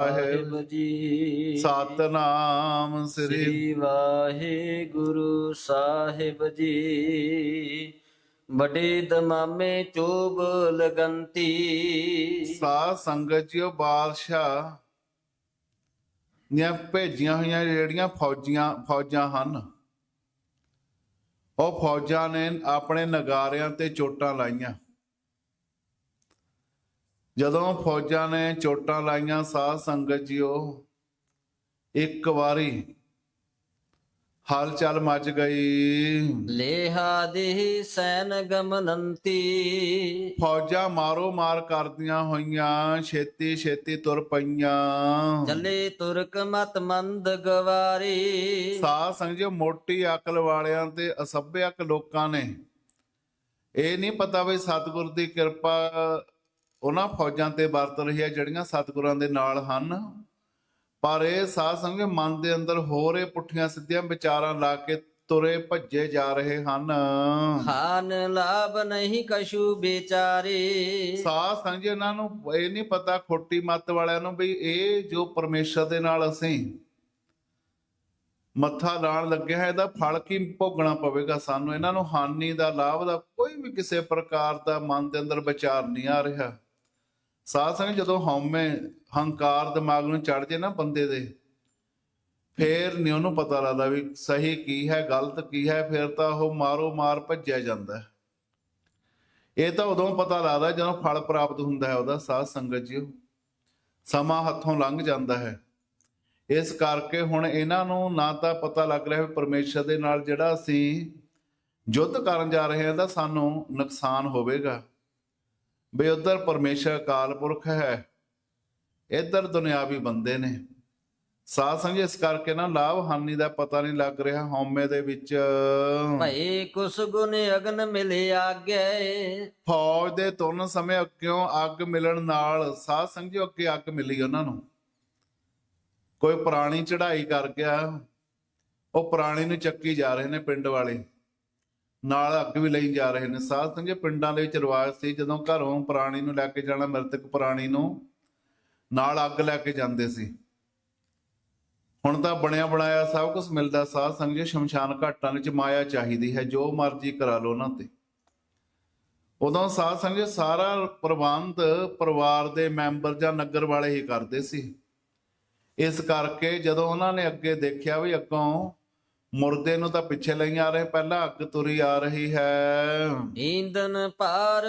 ਸਾਹਿਬ ਜੀ ਸਤਨਾਮ ਸ੍ਰੀ ਵਾਹਿਗੁਰੂ ਸਾਹਿਬ ਜੀ। ਬੜੇ ਦਮਾਮੇ ਚੋਬ ਲਗੰਤੀ। ਸਾਧ ਸੰਗਤ ਜੀਓ ਬਾਦਸ਼ਾਹ ਦੀਆਂ ਭੇਜੀਆਂ ਹੋਈਆਂ ਜਿਹੜੀਆਂ ਫੌਜੀਆਂ ਫੌਜਾਂ ਹਨ ਉਹ ਫੌਜਾਂ ਨੇ ਆਪਣੇ ਨਗਾਰਿਆਂ ਤੇ ਚੋਟਾਂ ਲਾਈਆਂ। ਜਦੋਂ ਫੌਜਾਂ ਨੇ ਚੋਟਾਂ ਲਾਈਆਂ ਸਾਧ ਸੰਗਤ ਜੀਓ ਇੱਕ ਵਾਰੀ ਹਲਚਲ ਮਚ ਗਈ। ਲੇਹਾ ਦੇਹ ਸੈਨ ਗਮਨੰਤੀ। ਫੌਜਾਂ ਮਾਰੋ ਮਾਰ ਕਰਦੀਆਂ ਹੋਈਆਂ ਛੇਤੀ ਛੇਤੀ ਤੁਰ ਪਈਆਂ। ਚੱਲੇ ਤੁਰਕ ਮਤ ਮੰਦ ਗਵਾਰੀ। ਸਾਧ ਸੰਗਜੋ ਮੋਟੀ ਅਕਲ ਵਾਲਿਆਂ ਤੇ ਅਸਭਿਅਕ ਲੋਕਾਂ ਨੇ। ਇਹ ਨਹੀਂ ਪਤਾ ਵੀ ਸਤਿਗੁਰ ਦੀ ਕਿਰਪਾ ਉਹਨਾਂ ਫੌਜਾਂ ਤੇ ਵਰਤ ਰਹੀ ਹੈ ਜਿਹੜੀਆਂ ਸਤਿਗੁਰਾਂ ਦੇ ਨਾਲ ਹਨ। ਪਰ ਇਹ ਸਾਧ ਸੰਗਜੋ ਮਨ ਦੇ ਅੰਦਰ ਹੋ ਰਹੇ ਪੁੱਠੀਆਂ ਸਿੱਧੀਆਂ ਵਿਚਾਰਾਂ ਲਾ ਕੇ ਤੁਰੇ ਭੱਜੇ ਜਾ ਰਹੇ ਹਨ। ਖਾਨ ਲਾਭ ਨਹੀਂ ਕਛੂ ਵਿਚਾਰੇ। ਸਾਧ ਸੰਗਤ ਇਹਨਾਂ ਨੂੰ ਇਹ ਨਹੀਂ ਪਤਾ ਖੋਟੀ ਮੱਤ ਵਾਲਿਆਂ ਨੂੰ ਵੀ ਇਹ ਜੋ ਪਰਮੇਸ਼ਰ ਦੇ ਨਾਲ ਅਸੀਂ ਮੱਥਾ ਲਾਣ ਲੱਗਿਆ ਹੈ ਇਹਦਾ ਫਲ ਕੀ ਭੋਗਣਾ ਪਵੇਗਾ ਸਾਨੂੰ? ਇਹਨਾਂ ਨੂੰ ਹਾਨੀ ਦਾ ਲਾਭ ਦਾ ਕੋਈ ਵੀ ਕਿਸੇ ਪ੍ਰਕਾਰ ਦਾ ਮਨ ਦੇ ਅੰਦਰ ਵਿਚਾਰ ਨਹੀਂ ਆ ਰਿਹਾ। ਸਾਧ ਸੰਗਤ ਜਦੋਂ ਹਉਮੈ ਹੰਕਾਰ ਦਿਮਾਗ ਨੂੰ ਚੜ ਜੇ ਨਾ ਬੰਦੇ ਦੇ, ਫੇਰ ਨਹੀਂ ਉਹਨੂੰ ਪਤਾ ਲੱਗਦਾ ਵੀ ਸਹੀ ਕੀ ਹੈ, ਗਲਤ ਕੀ ਹੈ, ਫਿਰ ਤਾਂ ਉਹ ਮਾਰੋ ਮਾਰ ਭੱਜਿਆ ਜਾਂਦਾ ਹੈ। ਇਹ ਤਾਂ ਉਦੋਂ ਪਤਾ ਲੱਗਦਾ ਜਦੋਂ ਫਲ ਪ੍ਰਾਪਤ ਹੁੰਦਾ ਹੈ ਉਹਦਾ, ਸਾਧ ਸੰਗਤ ਜੀ ਸਮਾਂ ਹੱਥੋਂ ਲੰਘ ਜਾਂਦਾ ਹੈ। ਇਸ ਕਰਕੇ ਹੁਣ ਇਹਨਾਂ ਨੂੰ ਨਾ ਤਾਂ ਪਤਾ ਲੱਗ ਰਿਹਾ ਵੀ ਪਰਮੇਸ਼ਰ ਦੇ ਨਾਲ ਜਿਹੜਾ ਅਸੀਂ ਯੁੱਧ ਕਰਨ ਜਾ ਰਹੇ ਹਾਂ, ਤਾਂ ਸਾਨੂੰ ਨੁਕਸਾਨ ਹੋਵੇਗਾ। ਵੀ ਉਧਰ ਪਰਮੇਸ਼ਰ ਅਕਾਲ ਪੁਰਖ ਹੈ। ਇੱਧਰ ਦੁਨਿਆਵੀ ਬੰਦੇ ਨੇ। ਸਾਧ ਸੰਗਤ ਇਸ ਕਰਕੇ ਨਾ ਲਾਭ ਹਾਨੀ ਦਾ ਪਤਾ ਨਹੀਂ ਲੱਗ ਰਿਹਾ ਹਉਮੈ ਦੇ ਵਿੱਚ। ਭਏ ਕੁਸ ਗੁਣ ਅਗਨ ਮਿਲੇ ਆਗੇ। ਫੌਜ ਦੇ ਤੁਰਨ ਸਮੇਂ ਅੱਗਿਓਂ ਅੱਗ ਮਿਲਣ ਨਾਲ ਸਾਧ ਸੰਗਜੋ ਅੱਗੇ ਅੱਗ ਮਿਲੀ ਉਹਨਾਂ ਨੂੰ। ਕੋਈ ਪੁਰਾਣੀ ਚੜ੍ਹਾਈ ਕਰ ਗਿਆ ਉਹ ਪੁਰਾਣੀ ਨੂੰ ਚੱਕੀ ਜਾ ਰਹੇ ਨੇ ਪਿੰਡ ਵਾਲੇ। ਨਾਲ ਅੱਗ ਵੀ ਲਈ ਜਾ ਰਹੇ ਨੇ। ਸਾਧ ਸੰਗਜੋ ਪਿੰਡਾਂ ਦੇ ਵਿੱਚ ਰਿਵਾਜ ਸੀ, ਜਦੋਂ ਘਰੋਂ ਪ੍ਰਾਣੀ ਨੂੰ ਲੈ ਕੇ ਜਾਣਾ, ਮ੍ਰਿਤਕ ਪ੍ਰਾਣੀ ਨੂੰ ਨਾਲ ਅੱਗ ਲੈ ਕੇ ਜਾਂਦੇ ਸੀ। ਹੁਣ ਤਾਂ ਬਣਿਆ ਬਣਾਇਆ ਸਭ ਕੁਝ ਮਿਲਦਾ। ਸਾਧ ਸੰਗਜੋ ਸ਼ਮਸ਼ਾਨ ਘਾਟਾਂ ਵਿੱਚ ਮਾਇਆ ਚਾਹੀਦੀ ਹੈ, ਜੋ ਮਰਜ਼ੀ ਕਰਾ ਲਓ ਉਹਨਾਂ ਤੇ। ਉਦੋਂ ਸਾਧ ਸੰਗਤ ਸਾਰਾ ਪ੍ਰਬੰਧ ਪਰਿਵਾਰ ਦੇ ਮੈਂਬਰ ਜਾਂ ਨਗਰ ਵਾਲੇ ਹੀ ਕਰਦੇ ਸੀ। ਇਸ ਕਰਕੇ ਜਦੋਂ ਉਹਨਾਂ ਨੇ ਅੱਗੇ ਦੇਖਿਆ ਵੀ ਅੱਗੋਂ ਮੁਰਦੇ ਨੂੰ ਤਾਂ ਪਿੱਛੇ ਲਈ ਆ ਰਹੇ ਪਹਿਲਾਂ ਅੱਗ ਤੁਰੀ ਆ ਰਹੀ ਹੈ। ਈਂਦਨ ਪਾਰ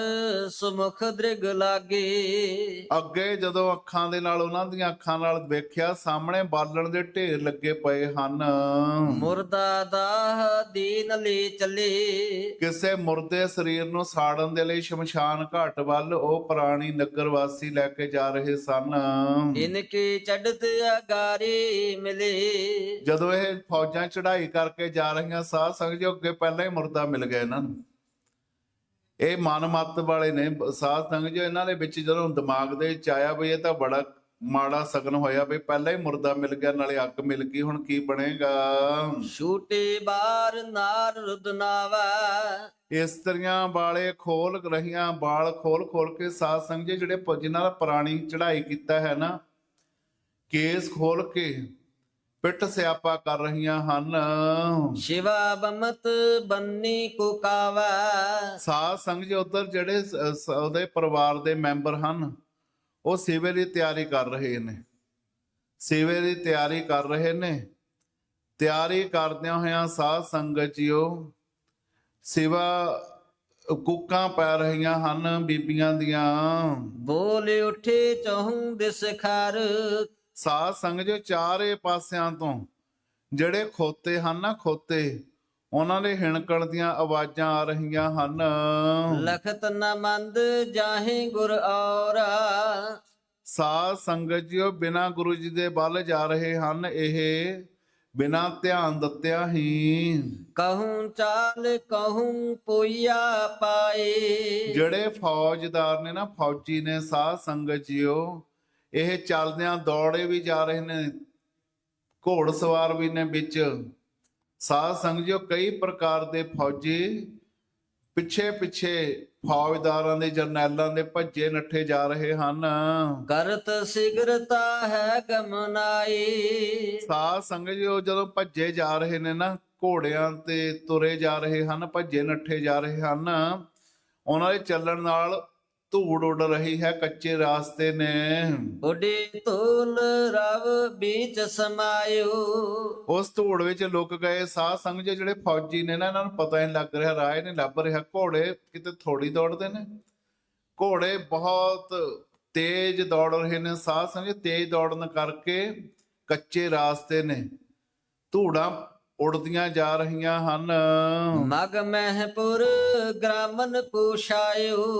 ਸੁਮੁਖ ਦ੍ਰਿਗ ਲਾਗੇ। ਅੱਗੇ ਜਦੋਂ ਅੱਖਾਂ ਦੇ ਨਾਲ ਉਹਨਾਂ ਦੀਆਂ ਅੱਖਾਂ ਨਾਲ ਵੇਖਿਆ ਸਾਹਮਣੇ ਬਾਲਣ ਦੇ ਢੇਰ ਲੱਗੇ ਪਏ ਹਨ। ਮੁਰਦਾ ਦਾਹ ਦੀਨ ਲੈ ਚੱਲੇ। ਕਿਸੇ ਮੁਰਦੇ ਸਰੀਰ ਨੂੰ ਸਾੜਨ ਦੇ ਲਈ ਸ਼ਮਸ਼ਾਨ ਘਾਟ ਵੱਲ ਉਹ ਪ੍ਰਾਣੀ ਨਗਰ ਵਾਸੀ ਲੈ ਕੇ ਜਾ ਰਹੇ ਸਨ। ਇਨਕੇ ਚੜਤ ਅਗਾਰੇ ਮਿਲੇ। ਜਦੋਂ ਇਹ ਫੌਜਾਂ ਚੜ੍ਹਾਈ ਕਰਕੇ ਜਾ ਰਹੀਆਂ ਸਾਧ ਸੰਗਤ ਜੋ ਅੱਗੇ ਪਹਿਲਾਂ ਹੀ ਮੁਰਦਾ ਮਿਲ ਗਿਆ ਇਹਨਾਂ ਨੂੰ। ਇਹ ਮਨ ਮੱਤ ਵਾਲੇ ਨੇ ਸਾਧ ਸੰਗਤ ਜੋ ਇਹਨਾਂ ਦੇ ਵਿੱਚ ਜਦੋਂ ਦਿਮਾਗ ਦੇ ਵਿੱਚ ਆਇਆ ਵੀ ਇਹ ਤਾਂ ਬੜਾ ਮਾੜਾ ਸਗਨ ਹੋਇਆ ਵੀ ਪਹਿਲਾਂ ਹੀ ਮੁਰਦਾ ਮਿਲ ਗਿਆ ਨਾਲੇ ਅੱਗ ਮਿਲ ਗਈ ਹੁਣ ਕੀ ਬਣੇਗਾ? ਛੂਟੇ ਬਾਰ ਨਾਰ ਰੁਦਨਾਵਾ ਇਸਤਰੀਆਂ ਵਾਲੇ ਖੋਲ ਰਹੀਆਂ ਬਾਲ ਖੋਲ ਖੋਲ ਕੇ ਸਾਧ ਸੰਗਤ ਜਿਹੜੇ ਜਿਨ੍ਹਾਂ ਦਾ ਪੁਰਾਣੀ ਚੜ੍ਹਾਈ ਕੀਤਾ ਹੈ ਨਾ ਕੇਸ ਖੋਲ ਕੇ ਪਿੱਠ ਸਿਆਪਾ ਕਰ ਰਹੀਆਂ ਹਨ। ਸ਼ਿਵਾ ਬਮਤ ਬੰਨੀ ਕੋ ਕਾਵਾ। ਸਾਧ ਸੰਗ ਜੀ ਉਧਰ ਜਿਹੜੇ ਸ- ਸ- ਉਹਦੇ ਪਰਿਵਾਰ ਦੇ ਮੈਂਬਰ ਹਨ ਉਹ ਸੇਵੇ ਦੀ ਤਿਆਰੀ ਕਰ ਰਹੇ ਨੇ। ਸੇਵੇ ਦੀ ਤਿਆਰੀ ਕਰ ਰਹੇ ਨੇ। ਤਿਆਰੀ ਕਰਦਿਆਂ ਹੋਇਆਂ ਸਾਧ ਸੰਗਤ ਜੀਓ ਸੇਵਾ ਕੁੱਕਾਂ ਪੈ ਰਹੀਆਂ ਹਨ ਬੀਬੀਆਂ ਦੀਆਂ। ਬੋਲ ਉਠੇ ਚਹੂੰ ਦਿਸ ਖਰ ਸਾਧ ਸੰਗ ਜੋ ਚਾਰੇ ਪਾਸਿਆਂ ਤੋਂ ਜਿਹੜੇ ਖੋਤੇ ਹਨ ਨਾ ਖੋਤੇ ਉਹਨਾਂ ਦੇ ਹਿਣਕਣ ਦੀਆਂ ਆਵਾਜ਼ਾਂ ਆ ਰਹੀਆਂ ਹਨ। ਲਖਤ ਨ ਮੰਦ ਜਾਹੇ ਗੁਰ ਔਰਾ। ਸਾਧ ਸੰਗਤ ਜੀਓ ਬਿਨਾ ਗੁਰੂ ਜੀ ਦੇ ਵੱਲ ਜਾ ਰਹੇ ਹਨ ਇਹ ਬਿਨਾ ਧਿਆਨ ਦਿੱਤਿਆਂ ਹੀ। ਕਹੂੰ ਚਾਲ ਕਹੂੰ ਪੋਈਆ ਪਾਏ। ਜਿਹੜੇ ਫੌਜਦਾਰ ਨੇ ਨਾ ਫੌਜੀ ਨੇ ਸਾਧ ਸੰਗਤ ਜੀਓ ਇਹ ਚੱਲਦਿਆਂ ਦੌੜੇ ਵੀ ਜਾ ਰਹੇ ਨੇ ਘੋੜ ਸਵਾਰ ਵੀ ਨੇ ਵਿੱਚ। ਸਾਧ ਸੰਗਤ ਜੀਓ ਕਈ ਪ੍ਰਕਾਰ ਦੇ ਫੌਜੀ ਪਿੱਛੇ ਪਿੱਛੇ ਫੌਜਦਾਰਾਂ ਦੇ ਜਰਨੈਲਾਂ ਦੇ ਭੱਜੇ ਨੱਠੇ ਜਾ ਰਹੇ ਹਨ। ਕਰਤ ਸਿਗਰਤਾ ਹੈ ਗਮਨਾਈ ਸਾਧ ਸੰਗਤ ਜੀ ਉਹ ਜਦੋਂ ਭੱਜੇ ਜਾ ਰਹੇ ਨੇ ਨਾ ਘੋੜਿਆਂ ਤੇ ਤੁਰੇ ਜਾ ਰਹੇ ਹਨ ਭੱਜੇ ਨੱਠੇ ਜਾ ਰਹੇ ਹਨ। ਉਹਨਾਂ ਦੇ ਚੱਲਣ ਨਾਲ ਧੂੜ ਉੱਡ ਰਹੀ ਹੈ ਕੱਚੇ ਰਾਸਤੇ ਨੇ। ਬੁੱਢੀ ਧੂਲ ਰਵ ਵਿੱਚ ਸਮਾਇਓ। ਉਸ ਧੂੜ ਵਿੱਚ ਲੁਕ ਗਏ ਸਾਧ ਸੰਗਤ ਜੀ ਜਿਹੜੇ ਫੌਜੀ ਨੇ ਨਾ ਇਹਨਾਂ ਨੂੰ ਪਤਾ ਨਹੀਂ ਲੱਗ ਰਿਹਾ ਰਾਹ ਨਹੀਂ ਲੱਭ ਰਿਹਾ। ਘੋੜੇ ਕਿਤੇ ਥੋੜੀ ਦੌੜਦੇ ਨੇ। ਘੋੜੇ ਬਹੁਤ ਤੇਜ਼ ਦੌੜ ਰਹੇ ਨੇ। ਸਾਧ ਸੰਗਤ ਜੀ, ਤੇਜ਼ ਦੌੜਨ ਕਰਕੇ ਕੱਚੇ ਰਾਸਤੇ ਨੇ। ਧੂੜਾਂ ਉੜਦੀਆਂ ਜਾ ਰਹੀਆਂ ਹਨ। ਮਗ ਮਹਿਪੁਰ ਗ੍ਰਾਮਨ ਪੂਛਾਇਓ।